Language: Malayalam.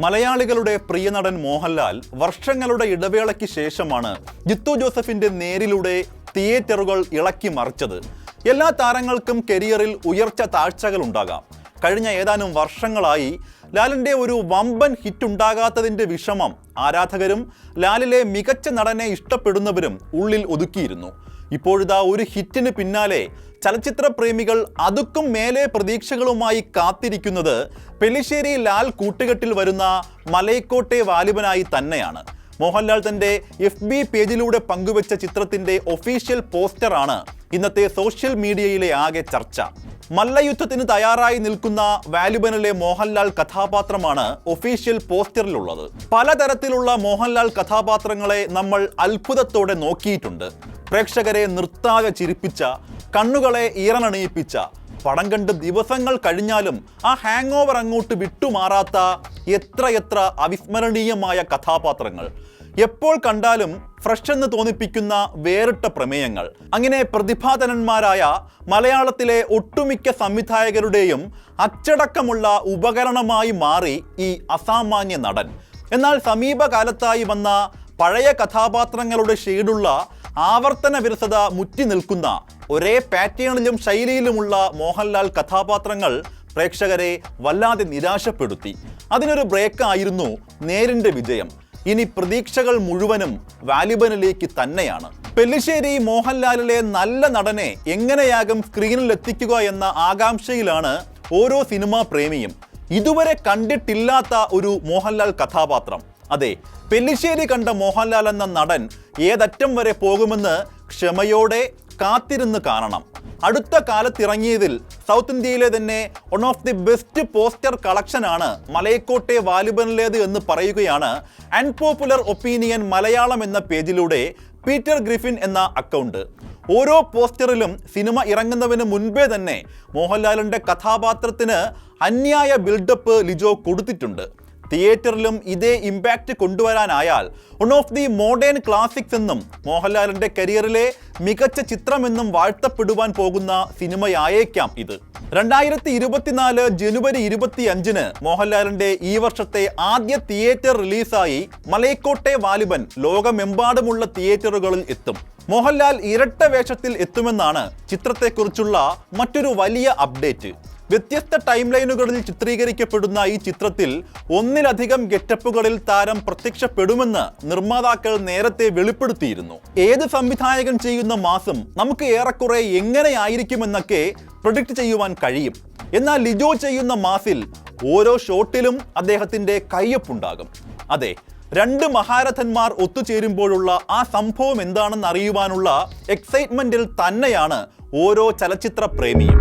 മലയാളികളുടെ പ്രിയ നടൻ മോഹൻലാൽ വർഷങ്ങളുടെ ഇടവേളയ്ക്ക് ശേഷമാണ് ജിത്തു ജോസഫിന്റെ നേരിലൂടെ തിയേറ്ററുകൾ ഇളക്കി മറിച്ചത്. എല്ലാ താരങ്ങൾക്കും കരിയറിൽ ഉയർച്ച താഴ്ചകൾ ഉണ്ടാകാം കഴിഞ്ഞ ഏതാനും വർഷങ്ങളായി ലാലിന്റെ ഒരു വമ്പൻ ഹിറ്റ് ഉണ്ടാകാത്തതിന്റെ വിഷമം ആരാധകരും ലാലിലെ മികച്ച നടനെ ഇഷ്ടപ്പെടുന്നവരും ഉള്ളിൽ ഒതുക്കിയിരുന്നു. ഇപ്പോഴിതാ ഒരു ഹിറ്റിന് പിന്നാലെ ചലച്ചിത്ര പ്രേമികൾ അതുക്കും മേലെ പ്രതീക്ഷകളുമായി കാത്തിരിക്കുന്നത് പെലിശ്ശേരി ലാൽ കൂട്ടുകെട്ടിൽ വരുന്ന മലയക്കോട്ടെ വാലിബനായി തന്നെയാണ്. മോഹൻലാൽ തന്റെ എഫ് ബി പേജിലൂടെ പങ്കുവച്ച ചിത്രത്തിന്റെ ഒഫീഷ്യൽ പോസ്റ്ററാണ് ഇന്നത്തെ സോഷ്യൽ മീഡിയയിലെ ആകെ ചർച്ച. മല്ലയുദ്ധത്തിന് തയ്യാറായി നിൽക്കുന്ന വാലുബനിലെ മോഹൻലാൽ കഥാപാത്രമാണ് ഒഫീഷ്യൽ പോസ്റ്ററിലുള്ളത്. പലതരത്തിലുള്ള മോഹൻലാൽ കഥാപാത്രങ്ങളെ നമ്മൾ അത്ഭുതത്തോടെ നോക്കിയിട്ടുണ്ട്. പ്രേക്ഷകരെ നിർത്താതെ ചിരിപ്പിച്ച കണ്ണുകളെ ഈറനണിയിപ്പിച്ച പടം കണ്ട് ദിവസങ്ങൾ കഴിഞ്ഞാലും ആ ഹാങ് ഓവർ അങ്ങോട്ട് വിട്ടുമാറാത്ത എത്രയെത്ര അവിസ്മരണീയമായ കഥാപാത്രങ്ങൾ. എപ്പോൾ കണ്ടാലും ഫ്രഷ് എന്ന് തോന്നിപ്പിക്കുന്ന വേറിട്ട പ്രമേയങ്ങൾ. അങ്ങനെ പ്രതിഭാധനന്മാരായ മലയാളത്തിലെ ഒട്ടുമിക്ക സംവിധായകരുടെയും അച്ചടക്കമുള്ള ഉപകരണമായി മാറി ഈ അസാമാന്യ നടൻ. എന്നാൽ സമീപകാലത്തായി വന്ന പഴയ കഥാപാത്രങ്ങളുടെ ഷെയ്ഡുള്ള ആവർത്തന വിരസത മുറ്റി നിൽക്കുന്ന ഒരേ പാറ്റേണിലും ശൈലിയിലുമുള്ള മോഹൻലാൽ കഥാപാത്രങ്ങൾ പ്രേക്ഷകരെ വല്ലാതെ നിരാശപ്പെടുത്തി. അതിനൊരു ബ്രേക്കായിരുന്നു നേരിന്റെ വിജയം. ഇനി പ്രതീക്ഷകൾ മുഴുവനും വാലിബനിലേക്ക് തന്നെയാണ്. പെല്ലിശ്ശേരി മോഹൻലാലിലെ നല്ല നടനെ എങ്ങനെയാകും സ്ക്രീനിൽ എത്തിക്കുക എന്ന ആകാംക്ഷയിലാണ് ഓരോ സിനിമാ പ്രേമിയും. ഇതുവരെ കണ്ടിട്ടില്ലാത്ത ഒരു മോഹൻലാൽ കഥാപാത്രം. അതെ പെല്ലിശ്ശേരി കണ്ട മോഹൻലാൽ എന്ന നടൻ ഏതറ്റം വരെ പോകുമെന്ന് ക്ഷമയോടെ കാത്തിരുന്ന് കാണണം. അടുത്ത കാലത്തിറങ്ങിയതിൽ സൗത്ത് ഇന്ത്യയിലെ തന്നെ one of the best poster കളക്ഷനാണ് മലയക്കോട്ടെ വാലിബനിലേത് എന്ന് പറയുകയാണ് അൺപോപ്പുലർ ഒപ്പീനിയൻ മലയാളം എന്ന പേജിലൂടെ പീറ്റർ ഗ്രിഫിൻ എന്ന അക്കൗണ്ട് ഓരോ പോസ്റ്ററിലും സിനിമ ഇറങ്ങുന്നതിന് മുൻപേ തന്നെ മോഹൻലാലിന്റെ കഥാപാത്രത്തിന് അന്യായ ബിൽഡപ്പ് ലിജോ കൊടുത്തിട്ടുണ്ട്. തിയേറ്ററിലും ഇതേ impact കൊണ്ടുവരാനായാൽ one of the modern classics എന്നും മോഹൻലാലിന്റെ കരിയറിലെ മികച്ച ചിത്രമെന്നും വാഴ്ത്തപ്പെടുവാൻ പോകുന്ന സിനിമയായേക്കാം ഇത്. രണ്ടായിരത്തി ഇരുപത്തിനാല് ജനുവരി ഇരുപത്തി അഞ്ചിന് മോഹൻലാലിന്റെ ഈ വർഷത്തെ ആദ്യ തിയേറ്റർ റിലീസായി മലയക്കോട്ടെ വാലിബൻ ലോകമെമ്പാടുമുള്ള തിയേറ്ററുകളിൽ എത്തും. മോഹൻലാൽ ഇരട്ട വേഷത്തിൽ എത്തുമെന്നാണ് ചിത്രത്തെക്കുറിച്ചുള്ള മറ്റൊരു വലിയ അപ്ഡേറ്റ്. വ്യത്യസ്ത ടൈം ലൈനുകളിൽ ചിത്രീകരിക്കപ്പെടുന്ന ഈ ചിത്രത്തിൽ ഒന്നിലധികം ഗെറ്റപ്പുകളിൽ താരം പ്രത്യക്ഷപ്പെടുമെന്ന് നിർമ്മാതാക്കൾ നേരത്തെ വെളിപ്പെടുത്തിയിരുന്നു. ഏത് സംവിധായകൻ ചെയ്യുന്ന മാസം നമുക്ക് ഏറെക്കുറെ എങ്ങനെയായിരിക്കുമെന്നൊക്കെ പ്രൊഡിക്റ്റ് ചെയ്യുവാൻ കഴിയും. എന്നാൽ ലിജോ ചെയ്യുന്ന മാസിൽ ഓരോ ഷോട്ടിലും അദ്ദേഹത്തിന്റെ കയ്യൊപ്പുണ്ടാകും. അതെ രണ്ട് മഹാരഥന്മാർ ഒത്തുചേരുമ്പോഴുള്ള ആ സംഭവം എന്താണെന്ന് അറിയുവാനുള്ള എക്സൈറ്റ്മെന്റിൽ തന്നെയാണ് ഓരോ ചലച്ചിത്ര പ്രേമിയും